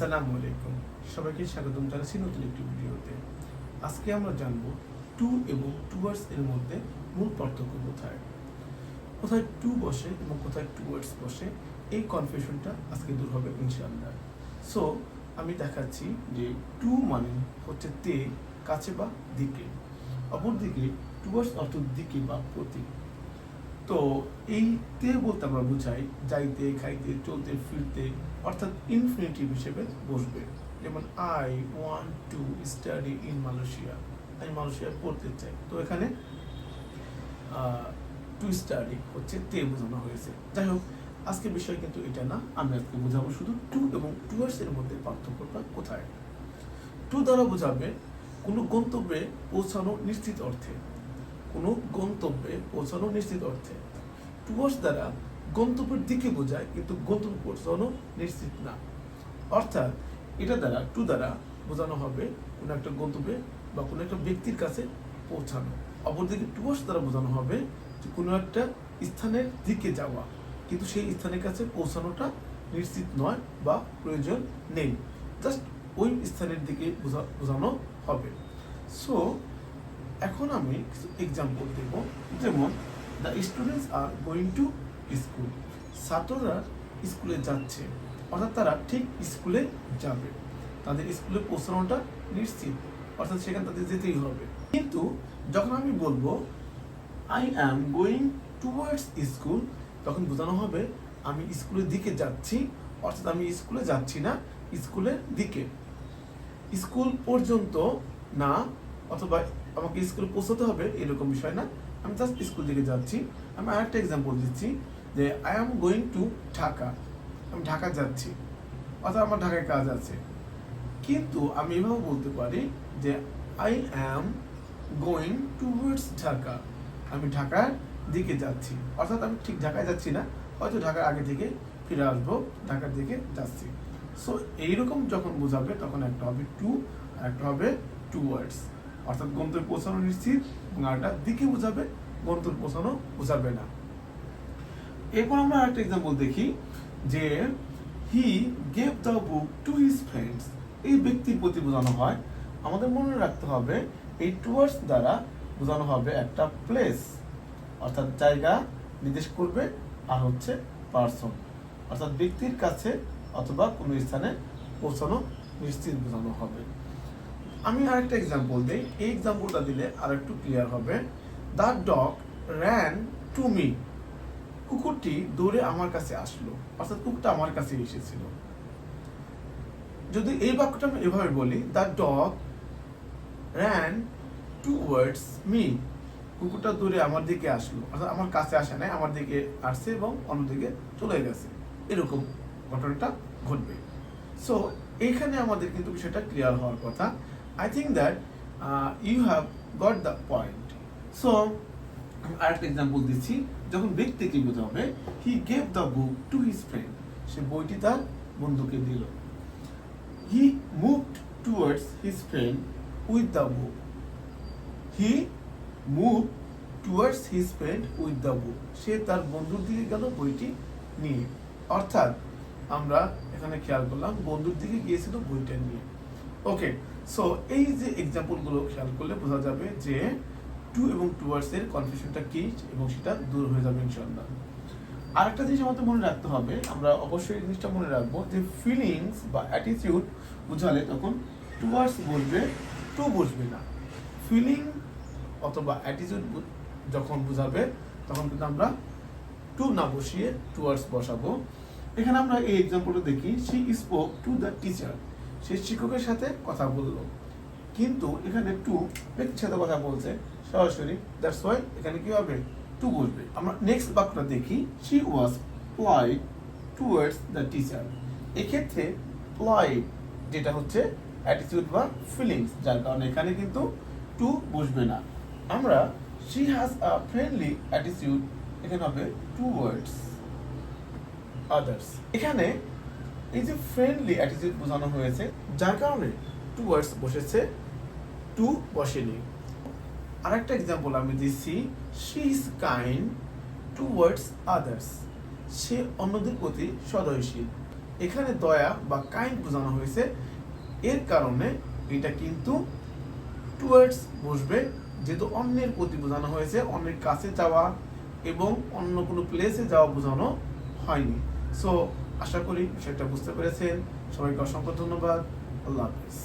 আসসালামু আলাইকুম। সবাইকে স্বাগতম জানাচ্ছি নতুন একটি ভিডিওতে। আজকে আমরা জানব টু এবং টুয়ার্ডস এর মধ্যে মূল পার্থক্য কোথায়? কোথায় টু বসে এবং কোথায় টুয়ার্ডস বসে? এই কনফিউশনটা আজকে দূর হবে, ইনশাআল্লাহ। সো আমি দেখাচ্ছি যে টু মানে হচ্ছে তে, কাছে বা দিকে। অপরদিকে টুয়ার্ডস অর্থ দিকে বা প্রতি তো এই তে বলতে আমরা বুঝাই, যাইতে, খাইতে, চলতে, ফিরতে, অর্থাৎ ইনফিনিটিভ হিসেবে বসবে। যেমন I want to study in Malaysia আমি মালয়েশিয়া পড়তে চাই। তো এখানে টু স্টাডি হচ্ছে তে বোঝানো হয়েছে। যাই হোক, আজকে বিষয় কিন্তু এটা না, আমি আজকে বোঝাবো শুধু টু এবং টুয়ার্স এর মধ্যে পার্থক্যটা কোথায়? টু দ্বারা বোঝাবে কোনো গন্তব্যে পৌঁছানো নিশ্চিত অর্থে। কোনো গন্তব্যে পৌঁছানো নিশ্চিত অর্থে। টুয়ার্স দ্বারা গন্তব্যের দিকে বোঝায়, কিন্তু গন্তব্য পৌঁছানো নিশ্চিত না। অর্থাৎ এটা দ্বারা, টু দ্বারা বোঝানো হবে কোনো একটা গন্তব্যে বা কোনো একটা ব্যক্তির কাছে পৌঁছানো। অপরদিকে টুয়ার্স দ্বারা বোঝানো হবে যে কোনো একটা স্থানের দিকে যাওয়া, কিন্তু সেই স্থানের কাছে পৌঁছানোটা নিশ্চিত নয় বা প্রয়োজন নেই। জাস্ট ওই স্থানের দিকে বোঝা, বোঝানো হবে। সো আমি কিছু এক্সাম্পল দেব। যেমন the students are going to school ছাত্ররা স্কুলে যাচ্ছে। অর্থাৎ তারা ঠিক স্কুলে যাবে। তাদের স্কুলে পৌঁছানোটা নিশ্চিত। অর্থাৎ সেখানে তাদের যেতেই হবে। কিন্তু যখন আমি বলব I am going towards school তখন বোঝানো হবে, আমি স্কুলের দিকে যাচ্ছি। অর্থাৎ আমি স্কুলে যাচ্ছি না স্কুলের দিকে। স্কুল পর্যন্ত না, অথবা আমাকে স্কুলে পৌঁছাতে হবে, এরকম বিষয় না। আমি জাস্ট স্কুল দিকে যাচ্ছি। আমি আরেকটা এক্সাম্পল দিচ্ছি, যে I am going to Dhaka. আমি ঢাকা যাচ্ছি। অর্থাৎ আমার ঢাকায় কাজ আছে। কিন্তু আমি এভাবে বলতে পারি যে I am going towards Dhaka. আমি ঢাকার দিকে যাচ্ছি। অর্থাৎ আমি ঠিক ঢাকায় যাচ্ছি না। হয়তো ঢাকার আগে থেকে ফিরে আসব, ঢাকার দিকে যাচ্ছি। সো এইরকম যখন বোঝাবে, তখন একটা হবে টু আর একটা হবে টুয়ার্ডস অর্থাৎ গন্তব্যে পৌঁছানো নিশ্চিত এবং আরেকটা দিকে বোঝাবে গন্তব্যে পৌঁছানো বোঝাবে না। এরপর আমরা আরেকটা এক্সাম্পল দেখি যে he gave the book to his friends এই ব্যক্তির প্রতি বোঝানো হয়, আমাদের মনে রাখতে হবে, এই টুয়ার্ডস দ্বারা বোঝানো হবে একটা প্লেস অর্থাৎ জায়গা নির্দেশ করবে আর হচ্ছে পার্সন অর্থাৎ ব্যক্তির কাছে অথবা কোনো স্থানে পৌঁছানো নিশ্চিত বোঝানো হবে। আমি আরেকটা এক্সাম্পল দিই। এই এক্সাম্পলটা দিলে আর একটু ক্লিয়ার হবে। The dog ran to me কুকুরটি দৌড়ে আমার কাছে আসলো। অর্থাৎ কুকুরটা আমার কাছে এসেছিল। যদি এই বাক্যটা আমি এভাবে বলি the dog ran towards me কুকুরটা দূরে আমার দিকে আসলো। অর্থাৎ আমার কাছে আসে নাই, আমার দিকে আসছে এবং অন্যদিকে চলে গেছে। এরকম ঘটনাটা ঘটবে। সো এইখানে আমাদের কিন্তু বিষয়টা ক্লিয়ার হওয়ার কথা। I think that you have got the point so আমি আরেকটা এক্সাম্পল দিচ্ছি। যখন ব্যক্তিকে বোঝাবে he gave the book to his friend সে বইটি তার বন্ধুকে দিল। He moved towards his friend with the book he move towards his friend with the book সে তার বন্ধুর দিকে গেল বইটি নিয়ে। অর্থাৎ, আমরা এখানে খেয়াল করলাম, বন্ধুর দিকে গিয়েছিল বইটা নিয়ে। ওকে সো এই যে এক্সাম্পলগুলো খেয়াল করলে বোঝা যাবে যে টু এবং টুয়ার্ডস এর কনফিউশনটা কি এবং সেটা দূর হয়ে যাবে ইনশাল্লাহ আরেকটা জিনিস আমাদের মনে রাখতে হবে, আমরা অবশ্যই এই জিনিসটা মনে রাখব যে ফিলিংস বা অ্যাটিটিউড বোঝালে তখন টুয়ার্ডস বসবে টু বসবে না। ফিলিং অথবা অ্যাটিটিউড যখন বোঝাবে, তখন কিন্তু আমরা টু না বসিয়ে টুয়ার্ডস বসাবো। এখানে আমরা এই এক্সাম্পলটা দেখি she spoke to the teacher সে শিক্ষকের সাথে কথা বলল। কিন্তু এখানে টু ব্যক্তির সাথে কথা বলছে। সরাসরি দ্যাটস ওয়াই এখানে কি হবে? টু বসবে। আমরা নেক্সট বাক্যটা দেখি। She was employed towards the teacher এক্ষেত্রে প্লয়েড যেটা হচ্ছে অ্যাটিটিউড বা ফিলিংস যার কারণে এখানে কিন্তু টু বসবে না। আমরা she has a friendly attitude এখানে হবে টুয়ার্ডস আদার্স এখানে এই যে ফ্রেন্ডলি অ্যাটিটিউড বোঝানো হয়েছে, যার কারণে টু ওয়ার্ডস বসেছে টু বসেনি। আরেকটা এক্সাম্পল আমি দিচ্ছি she is kind towards others সে অন্যদের প্রতি সদয়শীল। এখানে দয়া বা কাইন্ড বোঝানো হয়েছে, এর কারণে এটা কিন্তু টুয়ার্ডস বসবে, যেহেতু অন্যের প্রতি বোঝানো হয়েছে, অন্যের কাছে যাওয়া এবং অন্য কোনো প্লেসে যাওয়া বোঝানো হয়নি। সো আশা করি সেটা বুঝতে পেরেছেন। সবাইকে অসংখ্য ধন্যবাদ। আল্লাহ হাফিজ।